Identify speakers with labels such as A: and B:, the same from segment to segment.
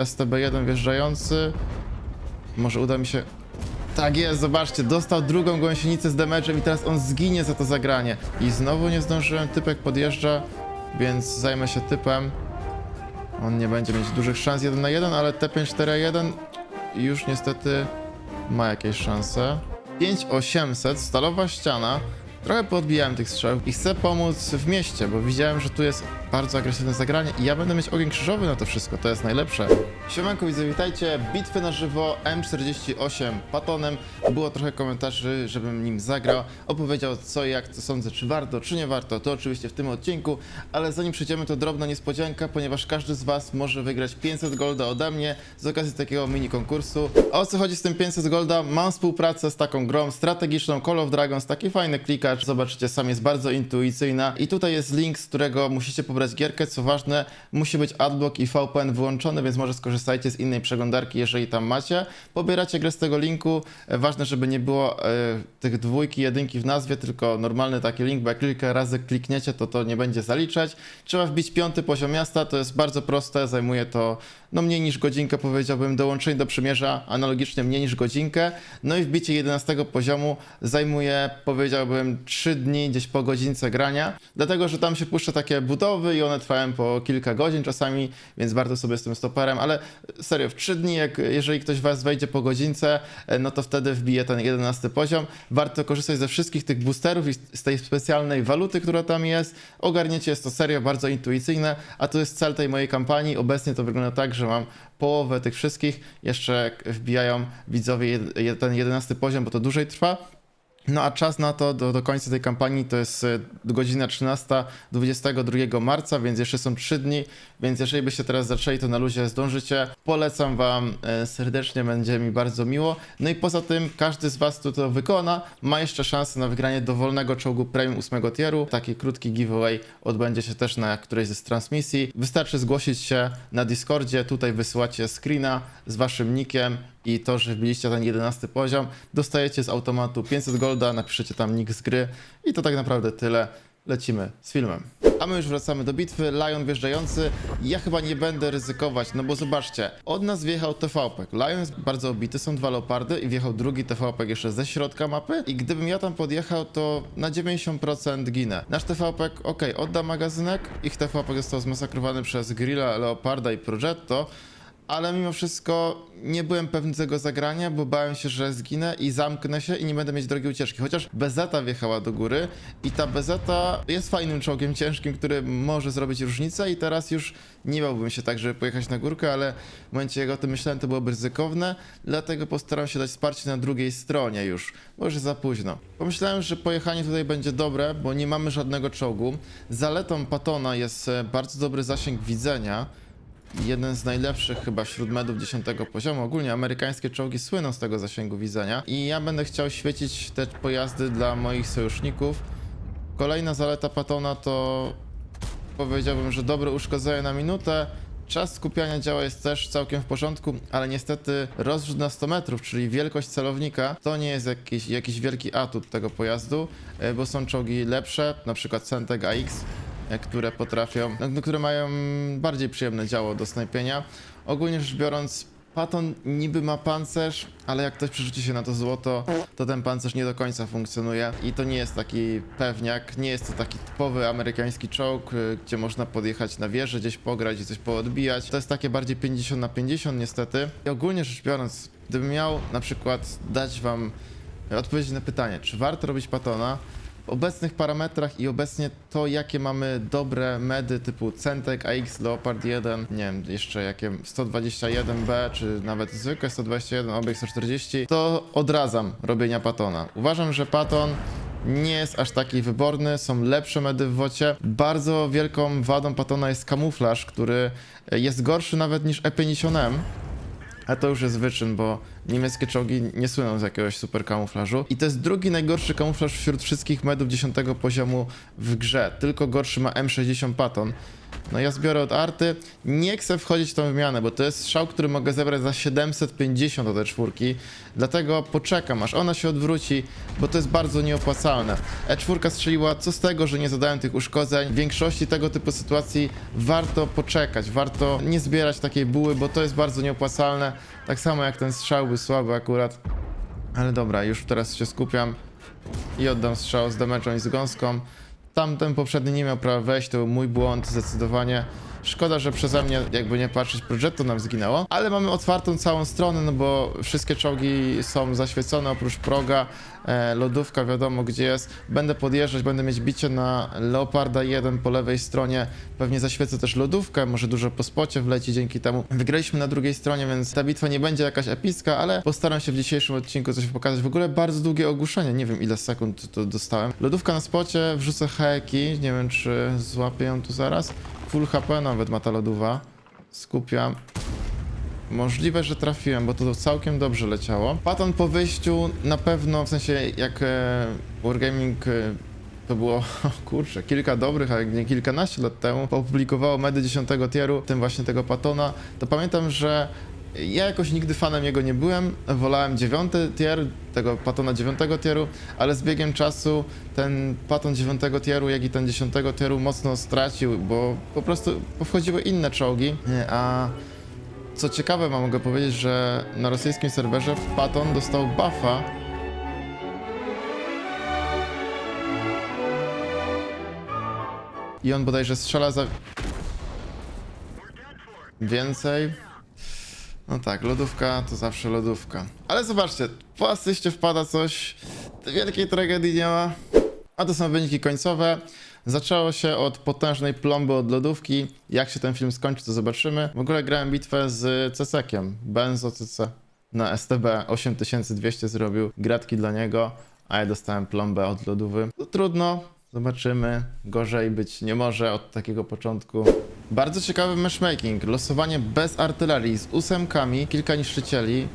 A: STB1 wjeżdżający. Może uda mi się... Tak jest, zobaczcie, dostał drugą gąsienicę z damage'em i teraz on zginie za to zagranie. I znowu nie zdążyłem, typek podjeżdża, więc zajmę się typem. On nie będzie mieć dużych szans 1 na 1, ale T541 już niestety ma jakieś szanse. 5800, stalowa ściana. Trochę poodbijałem tych strzałów i chcę pomóc w mieście, bo widziałem, że tu jest bardzo agresywne zagranie i ja będę mieć ogień krzyżowy na to wszystko, to jest najlepsze. Siemanko widzę, witajcie, bitwy na żywo M48 Patonem. Było trochę komentarzy, żebym nim zagrał, opowiedział co i jak, co sądzę, czy warto, czy nie warto, to oczywiście w tym odcinku, ale zanim przejdziemy to drobna niespodzianka, ponieważ każdy z was może wygrać 500 golda ode mnie z okazji takiego mini konkursu. O co chodzi z tym 500 golda? Mam współpracę z taką grą strategiczną Call of Dragons, taki fajny klikacz, zobaczycie sam, jest bardzo intuicyjna. I tutaj jest link, z którego musicie pobrać gierkę, co ważne, musi być adblock i VPN wyłączony, więc może skorzystajcie z innej przeglądarki, jeżeli tam macie. Pobieracie grę z tego linku, E, ważne, żeby nie było e, tych dwójki, jedynki w nazwie, tylko normalny taki link, bo jak kilka razy klikniecie, to to nie będzie zaliczać. Trzeba wbić piąty poziom miasta, to jest bardzo proste, zajmuje to no mniej niż godzinkę powiedziałbym, dołączenie do przymierza analogicznie mniej niż godzinkę, no i wbicie 11 poziomu zajmuje powiedziałbym 3 dni gdzieś po godzince grania, dlatego że tam się puszcza takie budowy i one trwają po kilka godzin czasami, więc warto sobie z tym stoperem, ale serio w 3 dni, jak, jeżeli ktoś was wejdzie po godzince, e, no to wtedy wbije ten 11 poziom. Warto korzystać ze wszystkich tych boosterów i z tej specjalnej waluty, która tam jest. Ogarniecie, jest to serio bardzo intuicyjne, a to jest cel tej mojej kampanii. Obecnie to wygląda tak, że mam połowę tych wszystkich, jeszcze wbijają widzowie ten 11 poziom, bo to dłużej trwa. No a czas na to do, do końca tej kampanii to jest e, godzina 13, 22 marca, więc jeszcze są 3 dni, więc jeżeli byście teraz zaczęli, to na luzie zdążycie. Polecam wam e, serdecznie, będzie mi bardzo miło. No i poza tym każdy z was, kto to wykona, ma jeszcze szansę na wygranie dowolnego czołgu premium 8 tieru. Taki krótki giveaway odbędzie się też na którejś z transmisji. Wystarczy zgłosić się na Discordzie, tutaj wysyłacie screena z waszym nickiem i to, że wbiliście ten 11 poziom, dostajecie z automatu 500 golda, napiszecie tam nick z gry i to tak naprawdę tyle. Lecimy z filmem. A my już wracamy do bitwy. Lion wjeżdżający. Ja chyba nie będę ryzykować, no bo zobaczcie, od nas wjechał TVP. Lion jest bardzo obity, są dwa leopardy i wjechał drugi TVP jeszcze ze środka mapy. I gdybym ja tam podjechał, to na 90% ginę. Nasz TVP, ok, odda magazynek. Ich TVP został zmasakrowany przez Grilla, Leoparda i Progetto ale mimo wszystko nie byłem pewny tego zagrania, bo bałem się, że zginę i zamknę się i nie będę mieć drogiej ucieczki. Chociaż Bezeta wjechała do góry i ta Bezeta jest fajnym czołgiem ciężkim, który może zrobić różnicę i teraz już nie bałbym się tak, żeby pojechać na górkę, ale w momencie jak o tym myślałem, to byłoby ryzykowne, dlatego postaram się dać wsparcie na drugiej stronie już, bo już za późno. Pomyślałem, że pojechanie tutaj będzie dobre, bo nie mamy żadnego czołgu. Zaletą Patona jest e, bardzo dobry zasięg widzenia, jeden z najlepszych chyba wśród medów 10 poziomu. Ogólnie amerykańskie czołgi słyną z tego zasięgu widzenia i ja będę chciał świecić te pojazdy dla moich sojuszników. Kolejna zaleta Patona to powiedziałbym, że dobre uszkodzenie na minutę. Czas skupiania działa jest też całkiem w porządku, ale niestety rozrzut na 100 metrów, czyli wielkość celownika, to nie jest jakiś, jakiś wielki atut tego pojazdu, e, bo są czołgi lepsze, na przykład Centeg AX, które potrafią, no, no, które mają bardziej przyjemne działo do snajpienia. Ogólnie rzecz biorąc, Paton niby ma pancerz, ale jak ktoś przerzuci się na to złoto, to ten pancerz nie do końca funkcjonuje i to nie jest taki pewniak, nie jest to taki typowy amerykański czołg, y, gdzie można podjechać na wieżę, gdzieś pograć i coś poodbijać. To jest takie bardziej 50 na 50 niestety. I ogólnie rzecz biorąc, gdybym miał na przykład dać wam odpowiedź na pytanie, czy warto robić Patona, obecnych parametrach i obecnie to, jakie mamy dobre medy typu Centek, AX, Leopard 1, nie wiem, jeszcze jakie 121B, czy nawet zwykłe 121, obieg 140, to odradzam robienia Patona. Uważam, że Paton nie jest aż taki wyborny, są lepsze medy w wocie. Bardzo wielką wadą Patona jest kamuflaż, który jest gorszy nawet niż E50M, a to już jest wyczyn, bo niemieckie czołgi nie słyną z jakiegoś super kamuflażu. I to jest drugi najgorszy kamuflaż wśród wszystkich medów 10 poziomu w grze. Tylko gorszy ma M60 Patton. No ja zbiorę od arty. Nie chcę wchodzić w tą wymianę, bo to jest strzał, który mogę zebrać za 750 od E4. Dlatego poczekam, aż ona się odwróci, bo to jest bardzo nieopłacalne. E4 strzeliła, co z tego, że nie zadałem tych uszkodzeń. W większości tego typu sytuacji warto poczekać, warto nie zbierać takiej buły, bo to jest bardzo nieopłacalne. Tak samo jak ten strzał był słaby akurat. Ale dobra, już teraz się skupiam i oddam strzał z damage'ą i z gąską. Tamten poprzedni nie miał prawa wejść, to był mój błąd zdecydowanie. Szkoda, że przeze mnie, jakby nie patrzeć, Progetto nam zginęło, ale mamy otwartą całą stronę, no bo wszystkie czołgi są zaświecone oprócz proga, e, lodówka wiadomo gdzie jest. Będę podjeżdżać, będę mieć bicie na Leoparda 1 po lewej stronie, pewnie zaświecę też lodówkę, może dużo po spocie wleci dzięki temu. Wygraliśmy na drugiej stronie, więc ta bitwa nie będzie jakaś epicka, ale postaram się w dzisiejszym odcinku coś pokazać. W ogóle bardzo długie ogłuszenie, nie wiem ile sekund to dostałem. Lodówka na spocie, wrzucę heki, nie wiem czy złapię ją tu zaraz. Full HP nawet ma ta lodowa. Skupiam. Możliwe, że trafiłem, bo to całkiem dobrze leciało. Paton po wyjściu na pewno, w sensie jak e, Wargaming e, to było, kurczę, kilka dobrych, ale nie kilkanaście lat temu, opublikowało medy 10 tieru, tym właśnie tego Patona, to pamiętam, że ja jakoś nigdy fanem jego nie byłem, wolałem 9 tier, tego Patona 9 tieru, ale z biegiem czasu ten Paton 9 tieru, jak i ten 10 tieru mocno stracił, bo po prostu wchodziły inne czołgi, a co ciekawe, mogę powiedzieć, że na rosyjskim serwerze Paton dostał buffa. I on bodajże strzela za... Więcej. No tak, lodówka to zawsze lodówka. Ale zobaczcie, po asyście wpada coś, wielkiej tragedii nie ma. A to są wyniki końcowe. Zaczęło się od potężnej plomby od lodówki. Jak się ten film skończy, to zobaczymy. W ogóle grałem bitwę z Cesekiem, Benzo CC na STB 8200 zrobił gratki dla niego, a ja dostałem plombę od lodówy. No trudno, zobaczymy. Gorzej być nie może od takiego początku. Bardzo ciekawy matchmaking. Losowanie bez artylerii, z ósemkami, kilka niszczycieli.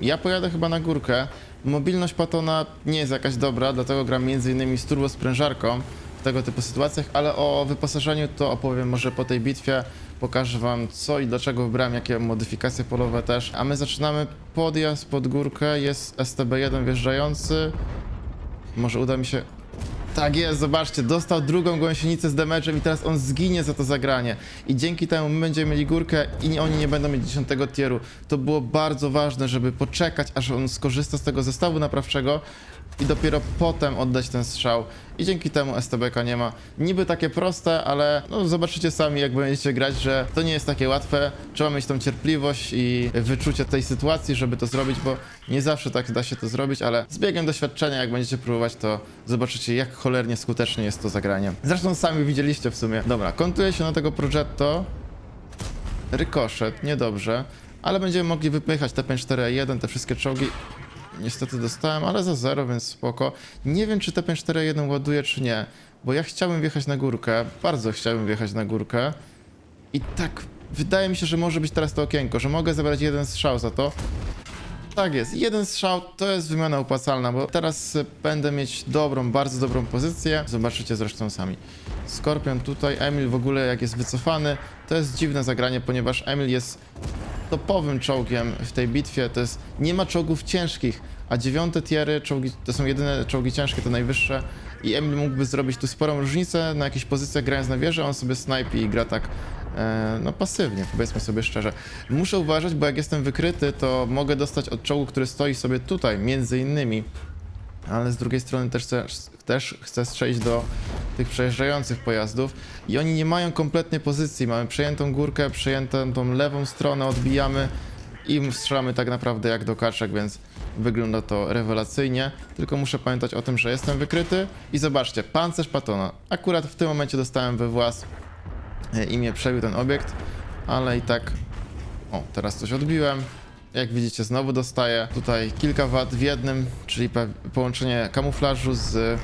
A: Ja pojadę chyba na górkę. Mobilność Patona nie jest jakaś dobra, dlatego gram m.in. z turbosprężarką w tego typu sytuacjach, ale o wyposażeniu to opowiem może po tej bitwie. Pokażę wam co i dlaczego wybrałem, jakie modyfikacje polowe też. A my zaczynamy podjazd pod górkę, jest STB-1 wjeżdżający. Może uda mi się tak jest, zobaczcie, dostał drugą gąsienicę z damage'em i teraz on zginie za to zagranie. I dzięki temu my będziemy mieli górkę i oni nie będą mieć 10 tieru. To było bardzo ważne, żeby poczekać, aż on skorzysta z tego zestawu naprawczego i dopiero potem oddać ten strzał. I dzięki temu STBK nie ma. Niby takie proste, ale no, zobaczycie sami, jak będziecie grać, że to nie jest takie łatwe. Trzeba mieć tą cierpliwość i wyczucie tej sytuacji, żeby to zrobić, bo nie zawsze tak da się to zrobić, ale z biegiem doświadczenia, jak będziecie próbować, to zobaczycie, jak cholernie skutecznie jest to zagranie. Zresztą sami widzieliście w sumie. Dobra, kontuję się na tego Progetto. Rykoszet, niedobrze. Ale będziemy mogli wypychać te 5-4-1, te wszystkie czołgi. Niestety dostałem, ale za zero, więc spoko. Nie wiem, czy te 5-4-1 ładuje, czy nie. Bo ja chciałbym wjechać na górkę. Bardzo chciałbym wjechać na górkę. I tak, wydaje mi się, że może być teraz to okienko, że mogę zebrać jeden strzał za to. Tak jest, jeden strzał to jest wymiana opłacalna, bo teraz będę mieć dobrą, bardzo dobrą pozycję. Zobaczycie zresztą sami. Skorpion tutaj, Emil w ogóle jak jest wycofany, to jest dziwne zagranie, ponieważ Emil jest topowym czołgiem w tej bitwie. To jest, nie ma czołgów ciężkich, a dziewiąte tiery, czołgi, to są jedyne czołgi ciężkie, to najwyższe. I Emil mógłby zrobić tu sporą różnicę na jakichś pozycjach grając na wieży, on sobie snajpi i gra tak e, no pasywnie, powiedzmy sobie szczerze. Muszę uważać, bo jak jestem wykryty, to mogę dostać od czołgu, który stoi sobie tutaj, między innymi. Ale z drugiej strony też chcę, też chcę strzelić do tych przejeżdżających pojazdów i oni nie mają kompletnie pozycji. Mamy przejętą górkę, przejętą tą lewą stronę, odbijamy i strzelamy tak naprawdę jak do kaczek, więc wygląda to rewelacyjnie. Tylko muszę pamiętać o tym, że jestem wykryty i zobaczcie, pancerz Patona. Akurat w tym momencie dostałem we włas i mnie przebił ten obiekt, ale i tak... O, teraz coś odbiłem. Jak widzicie, znowu dostaję tutaj kilka wad w jednym, czyli połączenie kamuflażu z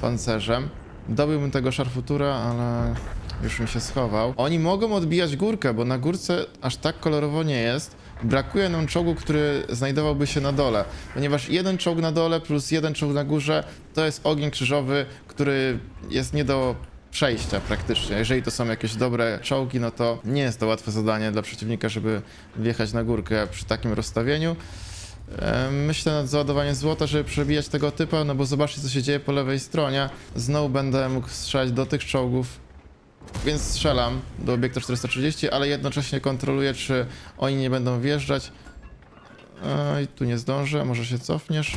A: pancerzem. Dobyłbym tego szarfutura, ale już mi się schował. Oni mogą odbijać górkę, bo na górce aż tak kolorowo nie jest. Brakuje nam czołgu, który znajdowałby się na dole, ponieważ jeden czołg na dole plus jeden czołg na górze to jest ogień krzyżowy, który jest nie do przejścia praktycznie. Jeżeli to są jakieś dobre czołgi, no to nie jest to łatwe zadanie dla przeciwnika, żeby wjechać na górkę przy takim rozstawieniu. Myślę nad załadowaniem złota, żeby przebijać tego typa, no bo zobaczcie co się dzieje po lewej stronie. Znowu będę mógł strzelać do tych czołgów, więc strzelam do obiektu 430, ale jednocześnie kontroluję, czy oni nie będą wjeżdżać. Oj, tu nie zdążę, może się cofniesz.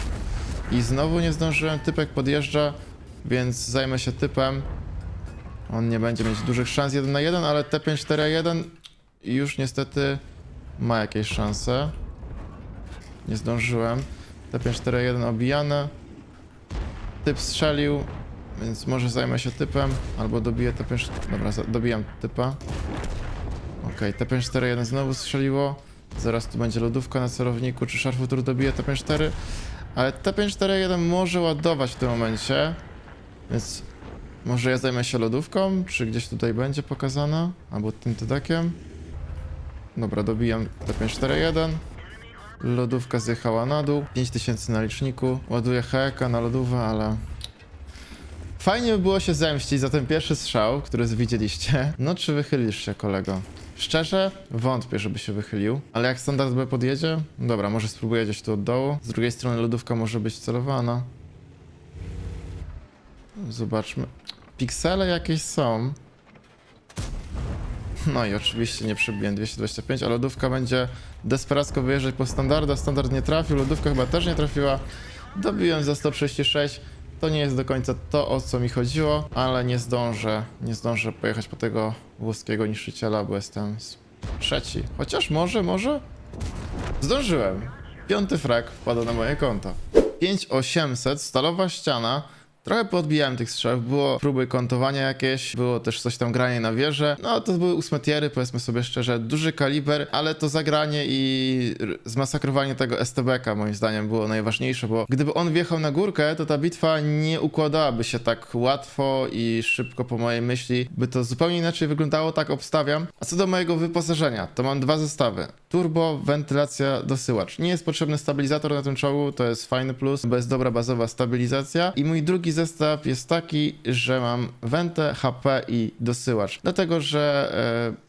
A: I znowu nie zdążyłem, typek podjeżdża, więc zajmę się typem. On nie będzie mieć dużych szans 1 na 1, ale T541 już niestety ma jakieś szanse. Nie zdążyłem. T541 obijane. Typ strzelił, więc może zajmę się typem, albo dobiję T5... Dobra, dobijam typa. Okej, T541 znowu strzeliło. Zaraz tu będzie lodówka na celowniku, czy szarfutur dobije T54. Ale T541 może ładować w tym momencie, więc może ja zajmę się lodówką, czy gdzieś tutaj będzie pokazana, albo tym tydakiem. Dobra, dobijam T541. Lodówka zjechała na dół, 5000 na liczniku. Ładuję heka na lodówę, ale... Fajnie by było się zemścić za ten pierwszy strzał, który widzieliście. No czy wychylisz się, kolego? Szczerze, wątpię, żeby się wychylił, ale jak standard B podjedzie, dobra, może spróbuję gdzieś tu od dołu. Z drugiej strony lodówka może być celowana. Zobaczmy. Piksele jakieś są. No i oczywiście nie przebiłem 225, a lodówka będzie desperacko wyjeżdżać po standarda. Standard nie trafił, lodówka chyba też nie trafiła. Dobiłem za 136. To nie jest do końca to, o co mi chodziło, ale nie zdążę, nie zdążę pojechać po tego włoskiego niszczyciela, bo jestem trzeci. Chociaż może, może? Zdążyłem. Piąty frak wpada na moje konto. 5800, stalowa ściana. Trochę podbijałem tych strzałów, było próby kontowania jakieś, było też coś tam granie na wieżę. No to były ósme tiery, powiedzmy sobie szczerze, duży kaliber, ale to zagranie i zmasakrowanie tego STB-ka moim zdaniem było najważniejsze, bo gdyby on wjechał na górkę, to ta bitwa nie układałaby się tak łatwo i szybko po mojej myśli, by to zupełnie inaczej wyglądało, tak obstawiam. A co do mojego wyposażenia, to mam dwa zestawy. Turbo, wentylacja, dosyłacz. Nie jest potrzebny stabilizator na tym czołgu, to jest fajny plus, bo jest dobra bazowa stabilizacja. I mój drugi zestaw jest taki, że mam wentę, HP i dosyłacz. Dlatego, że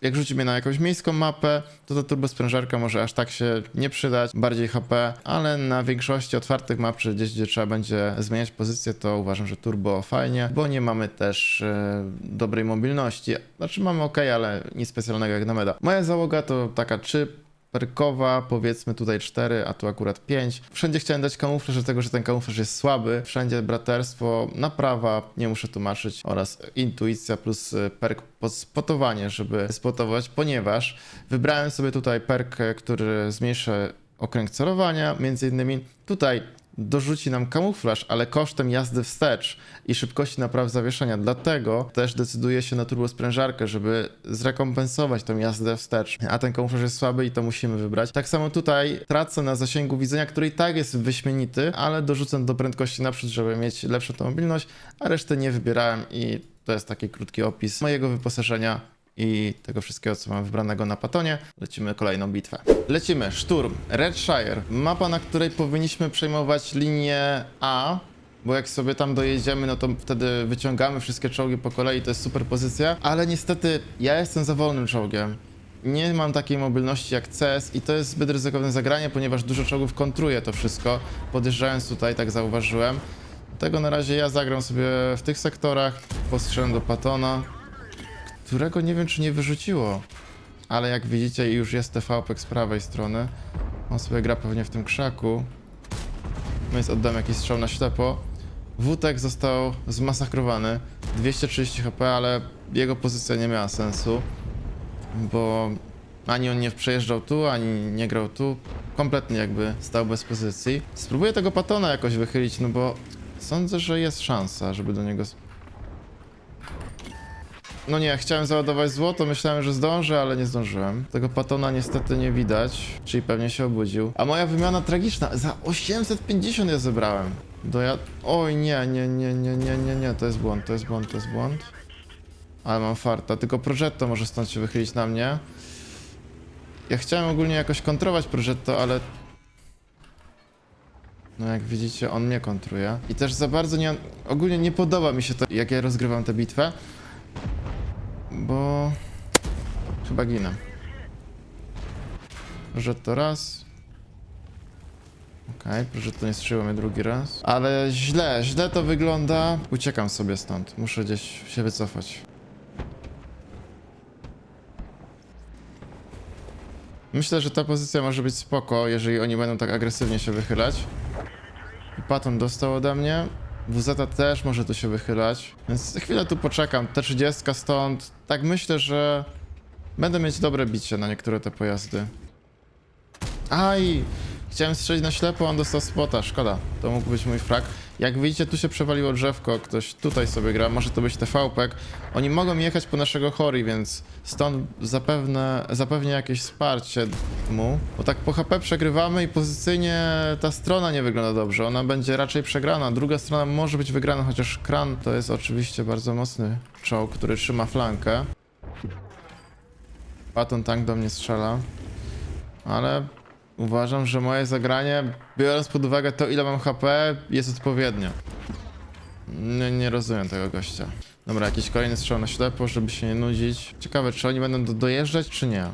A: e, jak rzucimy na jakąś miejską mapę, to ta turbosprężarka może aż tak się nie przydać, bardziej HP, ale na większości otwartych map, czy gdzieś, gdzie trzeba będzie zmieniać pozycję, to uważam, że turbo fajnie, bo nie mamy też e, dobrej mobilności. Znaczy mamy ok, ale nic specjalnego jak na meda. Moja załoga to taka 3 perkowa, powiedzmy tutaj 4, a tu akurat 5. Wszędzie chciałem dać kamuflaż, dlatego że ten kamuflaż jest słaby. Wszędzie braterstwo, naprawa, nie muszę tłumaczyć, oraz intuicja plus y, perk spotowanie, żeby spotować, ponieważ wybrałem sobie tutaj perk, który zmniejsza okręg celowania, między innymi tutaj dorzuci nam kamuflaż, ale kosztem jazdy wstecz i szybkości napraw zawieszenia. Dlatego też decyduję się na turbosprężarkę, żeby zrekompensować tą jazdę wstecz. A ten kamuflaż jest słaby i to musimy wybrać. Tak samo tutaj tracę na zasięgu widzenia, który i tak jest wyśmienity, ale dorzucę do prędkości naprzód, żeby mieć lepszą tą mobilność, a resztę nie wybierałem i to jest taki krótki opis mojego wyposażenia i tego wszystkiego, co mam wybranego na Patonie. Lecimy kolejną bitwę. Lecimy. Szturm. Redshire. Mapa, na której powinniśmy przejmować linię A, bo jak sobie tam dojedziemy, no to wtedy wyciągamy wszystkie czołgi po kolei, to jest super pozycja, ale niestety ja jestem za wolnym czołgiem. Nie mam takiej mobilności jak CS i to jest zbyt ryzykowne zagranie, ponieważ dużo czołgów kontruje to wszystko. Podjeżdżając tutaj, tak zauważyłem. Dlatego na razie ja zagram sobie w tych sektorach, postrzelam do Patona, którego nie wiem czy nie wyrzuciło. Ale jak widzicie już jest TVP z prawej strony. On sobie gra pewnie w tym krzaku. Więc oddam jakiś strzał na ślepo. Wutek został zmasakrowany. 230 HP, ale jego pozycja nie miała sensu. Bo ani on nie przejeżdżał tu, ani nie grał tu. Kompletnie jakby stał bez pozycji. Spróbuję tego patona jakoś wychylić, no bo sądzę, że jest szansa, żeby do niego no nie, chciałem załadować złoto, myślałem, że zdążę, ale nie zdążyłem. Tego patona niestety nie widać, czyli pewnie się obudził. A moja wymiana tragiczna, za 850 ja zebrałem. Do ja... Oj nie, nie, nie, nie, nie, nie, nie, to jest błąd, to jest błąd, to jest błąd. Ale mam farta, tylko Progetto może stąd się wychylić na mnie. Ja chciałem ogólnie jakoś kontrować Progetto, ale... No jak widzicie, on mnie kontruje. I też za bardzo nie... Ogólnie nie podoba mi się to, jak ja rozgrywam tę bitwę. Bo chyba ginę. Że to raz. Okej, proszę to nie strzeliło mnie drugi raz. Ale źle, źle to wygląda. Uciekam sobie stąd. Muszę gdzieś się wycofać. Myślę, że ta pozycja może być spoko, jeżeli oni będą tak agresywnie się wychylać. I Patton dostał ode mnie. WZ też może tu się wychylać. Więc chwilę tu poczekam. T30 stąd. Tak myślę, że będę mieć dobre bicie na niektóre te pojazdy. Aj! Chciałem strzelić na ślepo, on dostał spota, szkoda. To mógł być mój frak. Jak widzicie, tu się przewaliło drzewko, ktoś tutaj sobie gra, może to być TVP. Oni mogą jechać po naszego Hori, więc stąd zapewne, jakieś wsparcie mu. Bo tak po HP przegrywamy i pozycyjnie ta strona nie wygląda dobrze. Ona będzie raczej przegrana. Druga strona może być wygrana, chociaż Kran to jest oczywiście bardzo mocny czołg, który trzyma flankę. Patton tank do mnie strzela. Ale uważam, że moje zagranie, biorąc pod uwagę to, ile mam HP, jest odpowiednie. Nie, nie rozumiem tego gościa. Dobra, jakiś kolejny strzał na ślepo, żeby się nie nudzić. Ciekawe, czy oni będą do, dojeżdżać, czy nie.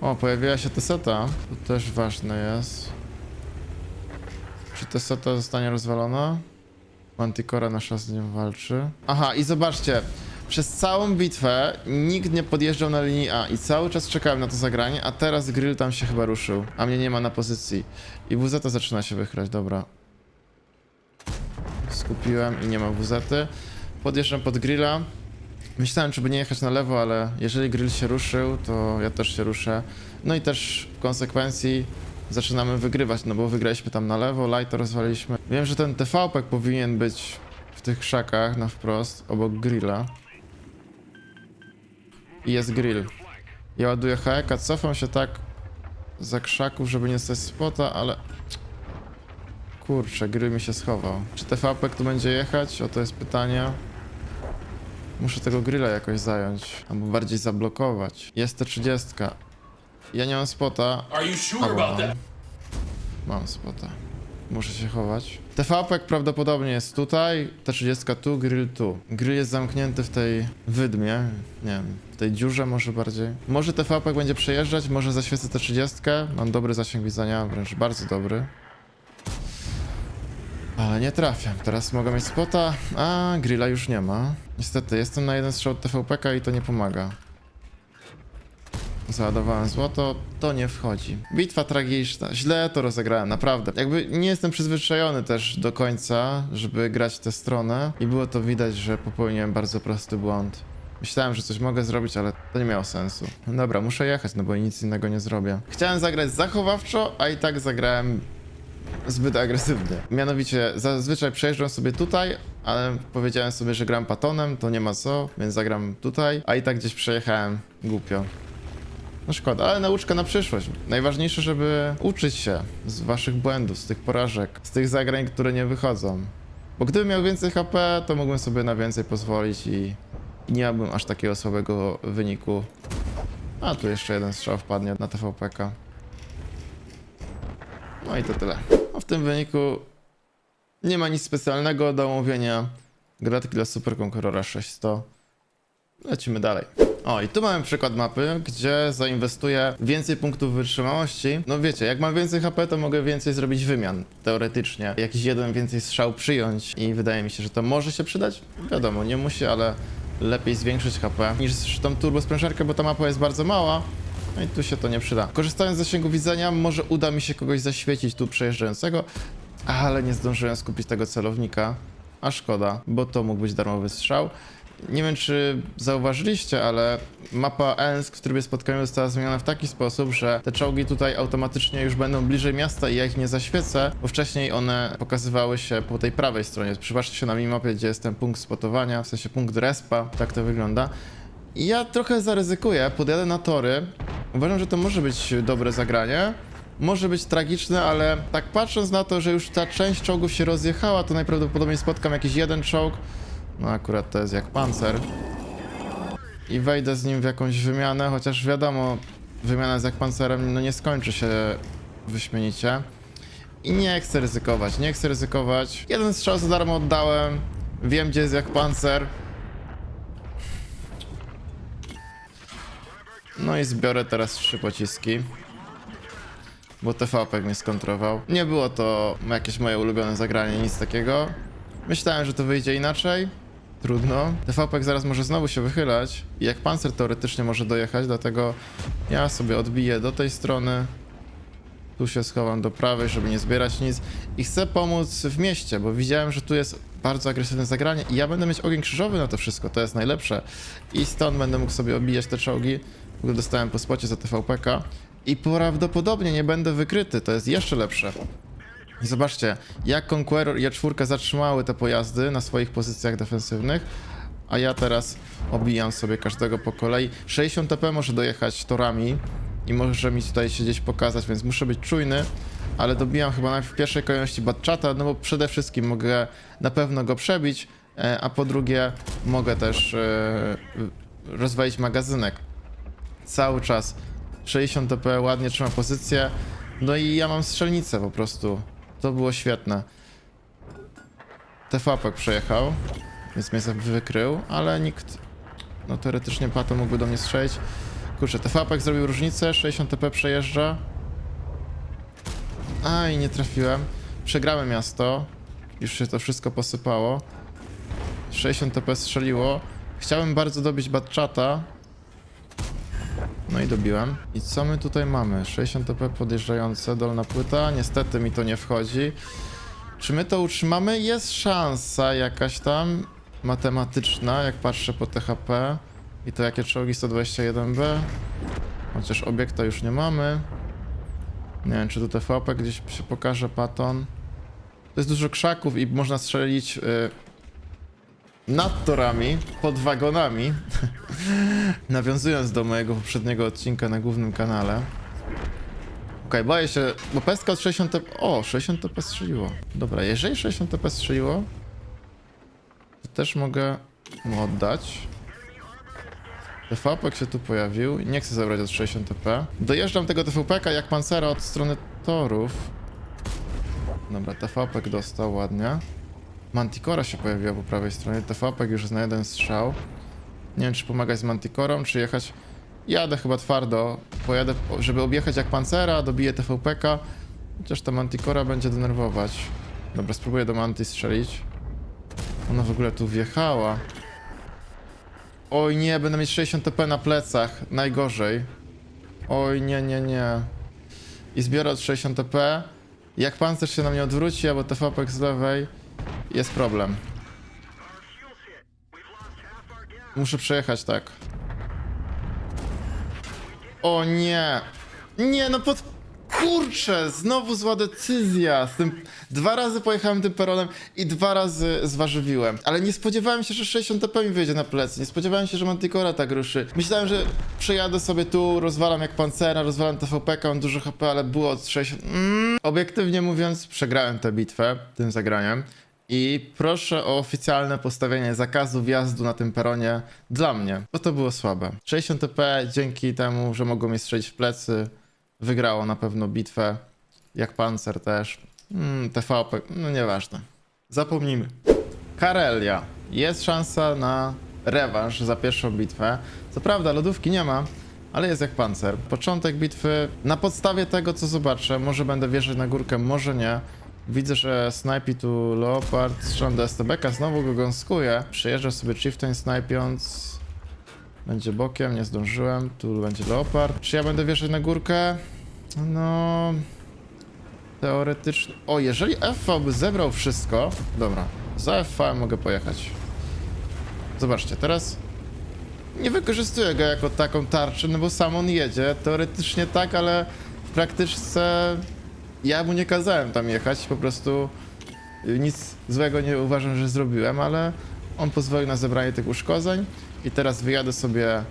A: O, pojawiła się Teseta. To też ważne jest. Czy Teseta zostanie rozwalona? Manticora nasza z nią walczy. Aha, i zobaczcie. Przez całą bitwę nikt nie podjeżdżał na linii A i cały czas czekałem na to zagranie, a teraz grill tam się chyba ruszył, a mnie nie ma na pozycji. I WZ zaczyna się wychylać, dobra. Skupiłem i nie ma WZ. Podjeżdżam pod grilla. Myślałem, czy by nie jechać na lewo, ale jeżeli grill się ruszył, to ja też się ruszę. No i też w konsekwencji zaczynamy wygrywać, no bo wygraliśmy tam na lewo, light rozwaliliśmy. Wiem, że ten TVP powinien być w tych krzakach na wprost, obok grilla. I jest grill. Ja ładuję heka, cofam się tak za krzaków, żeby nie stać spota, ale... Kurczę, grill mi się schował. Czy TVP tu będzie jechać? O to jest pytanie. Muszę tego grilla jakoś zająć, albo bardziej zablokować. Jest te 30. Ja nie mam spota.
B: Are you sure
A: Albo? Mam spota. Muszę się chować. TVP prawdopodobnie jest tutaj, ta 30 tu, grill tu. Grill jest zamknięty w tej wydmie, nie wiem, w tej dziurze może bardziej. Może TVP będzie przejeżdżać, może zaświecę tę 30. Mam dobry zasięg widzenia, wręcz bardzo dobry. Ale nie trafiam. Teraz mogę mieć spota, a grilla już nie ma. Niestety, jestem na jeden strzał od TVP i to nie pomaga. Załadowałem złoto, to nie wchodzi. Bitwa tragiczna, źle to rozegrałem, naprawdę. Jakby nie jestem przyzwyczajony też do końca, żeby grać tę stronę i było to widać, że popełniłem bardzo prosty błąd. Myślałem, że coś mogę zrobić, ale to nie miało sensu. Dobra, muszę jechać, no bo nic innego nie zrobię. Chciałem zagrać zachowawczo, a i tak zagrałem zbyt agresywnie. Mianowicie, zazwyczaj przejeżdżam sobie tutaj, ale powiedziałem sobie, że gram patonem, to nie ma co, więc zagram tutaj, a i tak gdzieś przejechałem głupio. No szkoda, ale nauczka na przyszłość. Najważniejsze, żeby uczyć się z waszych błędów, z tych porażek, z tych zagrań, które nie wychodzą. Bo gdybym miał więcej HP, to mógłbym sobie na więcej pozwolić i, i nie miałbym aż takiego słabego wyniku. A tu jeszcze jeden strzał wpadnie na TVPK. No i to tyle. W tym wyniku nie ma nic specjalnego do omówienia. Gratki dla Super Conquerora 600. Lecimy dalej. O, i tu mamy przykład mapy, gdzie zainwestuję więcej punktów wytrzymałości. No wiecie, jak mam więcej HP, to mogę więcej zrobić wymian, teoretycznie. Jakiś jeden więcej strzał przyjąć i wydaje mi się, że to może się przydać. Wiadomo, nie musi, ale lepiej zwiększyć HP niż tą turbo sprężarkę, bo ta mapa jest bardzo mała. No i tu się to nie przyda. Korzystając z zasięgu widzenia, może uda mi się kogoś zaświecić tu przejeżdżającego, ale nie zdążyłem skupić tego celownika. A szkoda, bo to mógł być darmowy strzał. Nie wiem, czy zauważyliście, ale mapa Ensk w trybie spotkania została zmieniona w taki sposób, że te czołgi tutaj automatycznie już będą bliżej miasta i ja ich nie zaświecę, bo wcześniej one pokazywały się po tej prawej stronie. Przypatrzcie się na minimapie, gdzie jest ten punkt spotowania, w sensie punkt respa, tak to wygląda. I ja trochę zaryzykuję, podjadę na tory. Uważam, że to może być dobre zagranie. Może być tragiczne, ale tak patrząc na to, że już ta część czołgów się rozjechała, to najprawdopodobniej spotkam jakiś jeden czołg. No akurat to jest jak pancer. I wejdę z nim w jakąś wymianę, chociaż wiadomo, wymiana z jak pancerem no nie skończy się wyśmienicie. I nie chcę ryzykować, nie chcę ryzykować. Jeden strzał za darmo oddałem. Wiem, gdzie jest jak pancer. No i zbiorę teraz trzy pociski. Bo TVP mnie skontrował. Nie było to jakieś moje ulubione zagranie, nic takiego. Myślałem, że to wyjdzie inaczej. Trudno. TVP zaraz może znowu się wychylać. I jak pancer teoretycznie może dojechać, dlatego ja sobie odbiję do tej strony. Tu się schowam do prawej, żeby nie zbierać nic. I chcę pomóc w mieście, bo widziałem, że tu jest bardzo agresywne zagranie i ja będę mieć ogień krzyżowy na to wszystko, to jest najlepsze. I stąd będę mógł sobie obijać te czołgi. W ogóle dostałem po spocie za TVPK. I prawdopodobnie nie będę wykryty, to jest jeszcze lepsze. Zobaczcie, jak Conqueror i E4 zatrzymały te pojazdy na swoich pozycjach defensywnych, a ja teraz obijam sobie każdego po kolei. 60 TP może dojechać torami i może mi tutaj się gdzieś pokazać, więc muszę być czujny, ale dobijam chyba w pierwszej kolejności Batchata, no bo przede wszystkim mogę na pewno go przebić, e, a po drugie mogę też e, rozwalić magazynek. Cały czas 60 TP, ładnie trzyma pozycję, no i ja mam strzelnicę po prostu. To było świetne. TVP przejechał, więc mnie wykrył, ale nikt, no teoretycznie Pato mógłby do mnie strzelić. Kurczę, TVP zrobił różnicę, 60 TP przejeżdża. Aj, nie trafiłem. Przegrałem miasto. Już się to wszystko posypało. 60 TP strzeliło. Chciałem bardzo dobić Batchata. No i dobiłem. I co my tutaj mamy? 60 TP podjeżdżające, dolna płyta. Niestety mi to nie wchodzi. Czy my to utrzymamy? Jest szansa jakaś tam matematyczna, jak patrzę po THP. I to jakie czołgi 121B. Chociaż obiekta już nie mamy. Nie wiem, czy tu TVP gdzieś się pokaże paton. To jest dużo krzaków i można strzelić y, nad torami, pod wagonami. Nawiązując do mojego poprzedniego odcinka na głównym kanale. Okej, boję się, bo pestka od 60 TP... O, 60 TP strzeliło. Dobra, jeżeli 60 TP strzeliło, to też mogę mu oddać. TVP się tu pojawił i nie chcę zabrać od 60 TP. Dojeżdżam tego TVP jak pancera od strony torów. Dobra, TVP dostał ładnie. Manticora się pojawiła po prawej stronie. TVP już jest na jeden strzał. Nie wiem, czy pomagać z Manticorą, czy jechać. Jadę chyba twardo. Pojadę, żeby objechać jak pancera, dobiję TVP-ka. Chociaż ta Manticora będzie denerwować. Dobra, spróbuję do Manti strzelić. Ona w ogóle tu wjechała. Oj nie, będę mieć 60 TP na plecach. Najgorzej. Oj nie, nie, nie. I zbiorę od 60 TP. Jak pancerz się na mnie odwróci, albo TVP z lewej, jest problem. Muszę przejechać tak. O nie! Nie, no pod... Kurczę, znowu zła decyzja. Z tym... Dwa razy pojechałem tym peronem i dwa razy zwarzywiłem. Ale nie spodziewałem się, że 60 TP mi wyjdzie na plecy. Nie spodziewałem się, że Manticora tak ruszy. Myślałem, że przejadę sobie tu, rozwalam jak pancera, rozwalam TVP, mam dużo HP, ale było od 60... Mm. Obiektywnie mówiąc, przegrałem tę bitwę tym zagraniem. I proszę o oficjalne postawienie zakazu wjazdu na tym peronie dla mnie, bo to było słabe. 60 TP dzięki temu, że mogło mnie strzelić w plecy, wygrało na pewno bitwę, jak pancer też. Mm, TVP, no nieważne. Zapomnijmy. Karelia. Jest szansa na rewanż za pierwszą bitwę. Co prawda lodówki nie ma, ale jest jak pancer. Początek bitwy, na podstawie tego co zobaczę, może będę wjeżdżać na górkę, może nie. Widzę, że snajpi tu Leopard, do STB-ka, znowu go gąskuję. Przejeżdżę sobie Chieftain snajpiąc. Będzie bokiem, nie zdążyłem. Tu będzie Leopard. Czy ja będę wjeżdżać na górkę? No... Teoretycznie... O, jeżeli FV by zebrał wszystko... Dobra, za FV mogę pojechać. Zobaczcie, teraz... Nie wykorzystuję go jako taką tarczę, no bo sam on jedzie. Teoretycznie tak, ale w praktyczce ja mu nie kazałem tam jechać, po prostu y, nic złego nie uważam, że zrobiłem, ale on pozwolił na zebranie tych uszkodzeń i teraz wyjadę sobie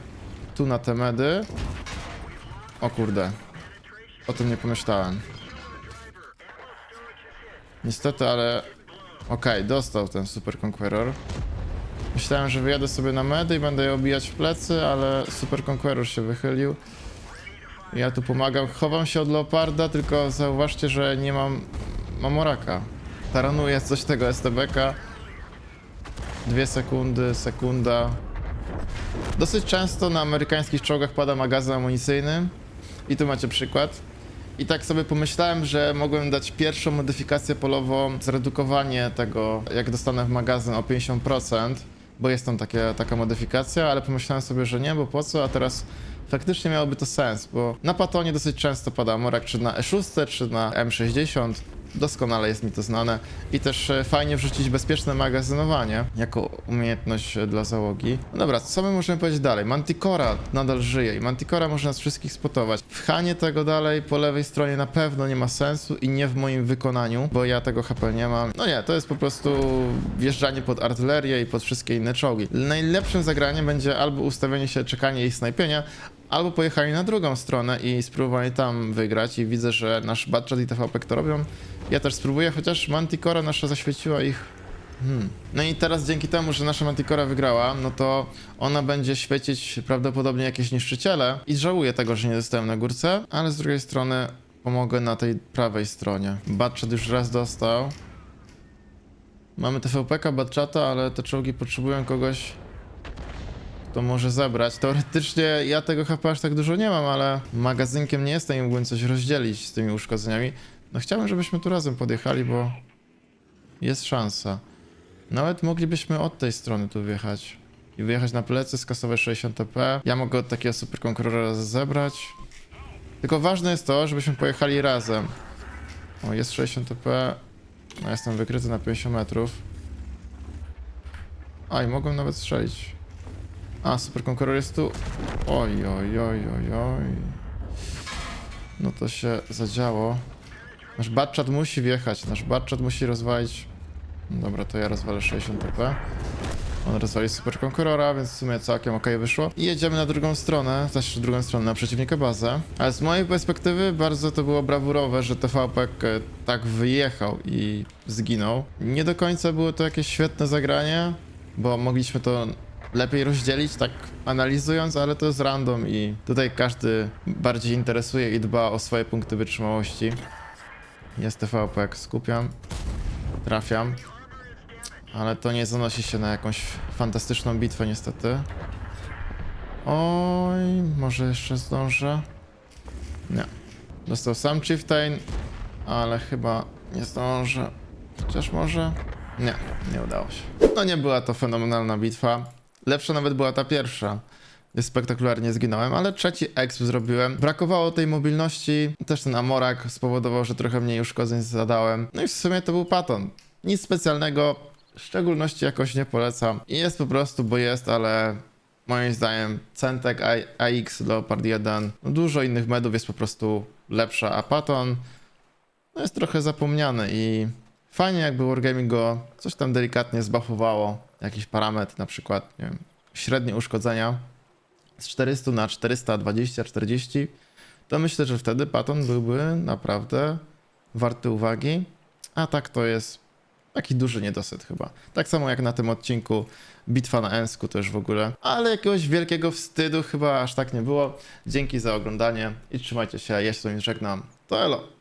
A: tu na te medy. O kurde, o tym nie pomyślałem. Niestety, ale okej, dostał ten Super Conqueror. Myślałem, że wyjadę sobie na medy i będę je obijać w plecy, ale Super Conqueror się wychylił. Ja tu pomagam. Chowam się od Leoparda, tylko zauważcie, że nie mam Mamoraka. Taranuję coś tego STB-ka. Dwie sekundy, sekunda. Dosyć często na amerykańskich czołgach pada magazyn amunicyjny i tu macie przykład. I tak sobie pomyślałem, że mogłem dać pierwszą modyfikację polową, zredukowanie tego, jak dostanę w magazyn o 50%, bo jest tam takie, taka modyfikacja, ale pomyślałem sobie, że nie, bo po co, a teraz faktycznie miałoby to sens, bo na Patonie dosyć często pada Morak, czy na E6, czy na M60, doskonale jest mi to znane i też e, fajnie wrzucić bezpieczne magazynowanie jako umiejętność e, dla załogi. No dobra, co my możemy powiedzieć dalej? Manticora nadal żyje i Manticora może nas wszystkich spotować. Pchanie tego dalej po lewej stronie na pewno nie ma sensu i nie w moim wykonaniu, bo ja tego HP nie mam. No nie, to jest po prostu wjeżdżanie pod artylerię i pod wszystkie inne czołgi. Najlepszym zagraniem będzie albo ustawienie się, czekanie i snajpienia, albo pojechali na drugą stronę i spróbowali tam wygrać i widzę, że nasz Batchat i TVP to robią. Ja też spróbuję, chociaż Manticora nasza zaświeciła ich Hmm. No i teraz dzięki temu, że nasza Manticora wygrała, no to ona będzie świecić prawdopodobnie jakieś niszczyciele i żałuję tego, że nie zostałem na górce, ale z drugiej strony pomogę na tej prawej stronie. Batchat już raz dostał. Mamy TVP-ka, Batchata, ale te czołgi potrzebują kogoś, kto może zebrać. Teoretycznie ja tego HP aż tak dużo nie mam, ale magazynkiem nie jestem i mógłbym coś rozdzielić z tymi uszkodzeniami. No chciałbym, żebyśmy tu razem podjechali, bo jest szansa. Nawet moglibyśmy od tej strony tu wjechać. I wyjechać na plecy, skasować 60 TP. Ja mogę od takiego super konkurora zebrać. Tylko ważne jest to, żebyśmy pojechali razem. O, jest 60 TP. No, jestem wykryty na 50 metrów. A, i mogłem nawet strzelić. A, super konkuror jest tu. Oj, oj, oj, oj, oj. No to się zadziało. Nasz Batchat musi wjechać, nasz Batchat musi rozwalić Dobra, to ja rozwalę 60 TP. On rozwali super konkurora, więc w sumie całkiem ok wyszło. I jedziemy na drugą stronę, też drugą stronę, na przeciwnika bazę. Ale z mojej perspektywy bardzo to było brawurowe, że TVP tak wyjechał i zginął. Nie do końca było to jakieś świetne zagranie, bo mogliśmy to lepiej rozdzielić, tak analizując, ale to jest random i tutaj każdy bardziej interesuje i dba o swoje punkty wytrzymałości. Jest TVP, skupiam, trafiam. Ale to nie zanosi się na jakąś fantastyczną bitwę niestety. Oj, może jeszcze zdążę? Nie. Dostał sam Chieftain, ale chyba nie zdążę. Chociaż może? Nie, nie udało się. No nie była to fenomenalna bitwa. Lepsza nawet była ta pierwsza. Spektakularnie zginąłem, ale trzeci exp zrobiłem. Brakowało tej mobilności. Też ten Amorak spowodował, że trochę mniej uszkodzeń zadałem. No i w sumie to był Paton. Nic specjalnego, w szczególności jakoś nie polecam. I jest po prostu, bo jest, ale moim zdaniem Centek AX Leopard 1, no dużo innych medów jest po prostu lepsza, a Paton no jest trochę zapomniany i fajnie jakby Wargaming go coś tam delikatnie zbuffowało, jakiś parametr na przykład, nie wiem, średnie uszkodzenia z 400 na 420, 40, to myślę, że wtedy Paton byłby naprawdę warty uwagi, a tak to jest Taki duży niedosyt chyba. Tak samo jak na tym odcinku Bitwa na Ensku też w ogóle. Ale jakiegoś wielkiego wstydu chyba aż tak nie było. Dzięki za oglądanie i trzymajcie się. Ja się z wami żegnam. To elo.